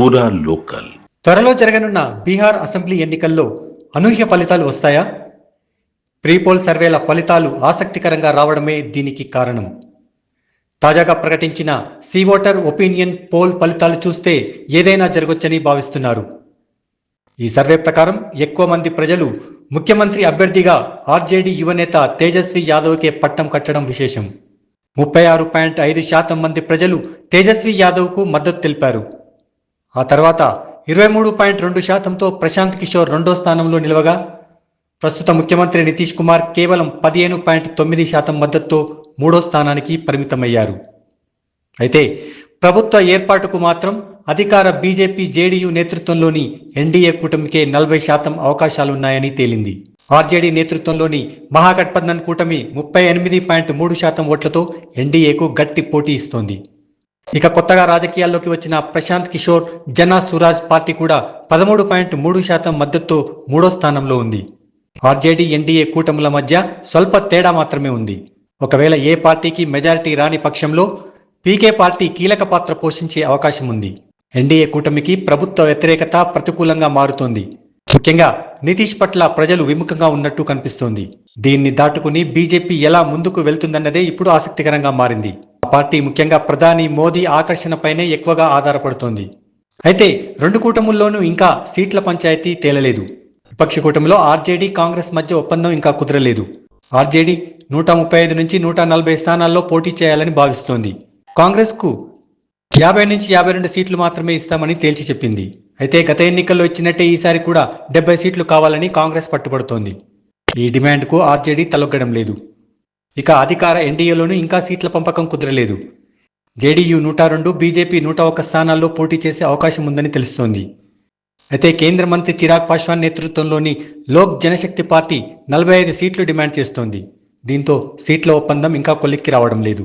పూరా లోకల్. త్వరలో జరగనున్న బీహార్ అసెంబ్లీ ఎన్నికల్లో అనూహ్య ఫలితాలు వస్తాయా? ప్రీపోల్ సర్వేల ఫలితాలు ఆసక్తికరంగా రావడమే దీనికి కారణం. తాజాగా ప్రకటించిన సీవోటర్ ఓటర్ ఒపీనియన్ పోల్ ఫలితాలు చూస్తే ఏదైనా జరగొచ్చని భావిస్తున్నారు. ఈ సర్వే ప్రకారం ఎక్కువ మంది ప్రజలు ముఖ్యమంత్రి అభ్యర్థిగా ఆర్జేడీ యువనేత తేజస్వి యాదవ్కే పట్టం కట్టడం విశేషం. ముప్పై ఆరు పాయింట్ ఐదు శాతం మంది ప్రజలు తేజస్వి యాదవ్కు మద్దతు తెలిపారు. ఆ తర్వాత ఇరవై మూడు పాయింట్ రెండు శాతంతో ప్రశాంత్ కిషోర్ రెండో స్థానంలో నిలవగా ప్రస్తుత ముఖ్యమంత్రి నితీష్ కుమార్ కేవలం పదిహేను పాయింట్ తొమ్మిది శాతం మద్దతుతో మూడో స్థానానికి పరిమితమయ్యారు. అయితే ప్రభుత్వ ఏర్పాటుకు మాత్రం అధికార బీజేపీ జేడీయూ నేతృత్వంలోని ఎన్డీఏ కూటమికే నలభై శాతం అవకాశాలున్నాయని తేలింది. ఆర్జేడీ నేతృత్వంలోని మహాగఠబంధన్ కూటమి ముప్పై ఎనిమిది పాయింట్ మూడు శాతం ఓట్లతో ఎన్డీఏకు గట్టి పోటీ ఇస్తోంది. ఇక కొత్తగా రాజకీయాల్లోకి వచ్చిన ప్రశాంత్ కిషోర్ జన సురాజ్ పార్టీ కూడా పదమూడు పాయింట్ మూడు శాతం మద్దతుతో మూడో స్థానంలో ఉంది. ఆర్జేడీ ఎన్డీఏ కూటముల మధ్య స్వల్ప తేడా మాత్రమే ఉంది. ఒకవేళ ఏ పార్టీకి మెజారిటీ రాని పక్షంలో పీకే పార్టీ కీలక పాత్ర పోషించే అవకాశం ఉంది. ఎన్డీఏ కూటమికి ప్రభుత్వ వ్యతిరేకత ప్రతికూలంగా మారుతోంది. ముఖ్యంగా నితీష్ పట్ల ప్రజలు విముఖంగా ఉన్నట్టు కనిపిస్తోంది. దీన్ని దాటుకుని బీజేపీ ఎలా ముందుకు వెళ్తుందన్నదే ఇప్పుడు ఆసక్తికరంగా మారింది. పార్టీ ముఖ్యంగా ప్రధాని మోదీ ఆకర్షణపైనే ఎక్కువగా ఆధారపడుతోంది. అయితే రెండు కూటముల్లోనూ ఇంకా సీట్ల పంచాయతీ తేలలేదు. విపక్ష కూటమిలో ఆర్జేడీ కాంగ్రెస్ మధ్య ఒప్పందం ఇంకా కుదరలేదు. ఆర్జేడీ నూట ముప్పై ఐదు నుంచి నూట నలభై స్థానాల్లో పోటీ చేయాలని భావిస్తోంది. కాంగ్రెస్కు యాభై నుంచి యాభై రెండు సీట్లు మాత్రమే ఇస్తామని తేల్చి చెప్పింది. అయితే గత ఎన్నికల్లో ఇచ్చినట్టే ఈసారి కూడా డెబ్బై సీట్లు కావాలని కాంగ్రెస్ పట్టుబడుతోంది. ఈ డిమాండ్కు ఆర్జేడీ తలొగ్గడం లేదు. ఇక అధికార ఎన్డీఏలోనూ ఇంకా సీట్ల పంపకం కుదరలేదు. జేడీయూ నూట రెండు బీజేపీ నూట ఒక స్థానాల్లో పోటీ చేసే అవకాశం ఉందని తెలుస్తోంది. అయితే కేంద్ర మంత్రి చిరాగ్ పాశ్వాన్ నేతృత్వంలోని లోక్ జనశక్తి పార్టీ నలభై ఐదు సీట్లు డిమాండ్ చేస్తోంది. దీంతో సీట్ల ఒప్పందం ఇంకా కొలిక్కి రావడం లేదు.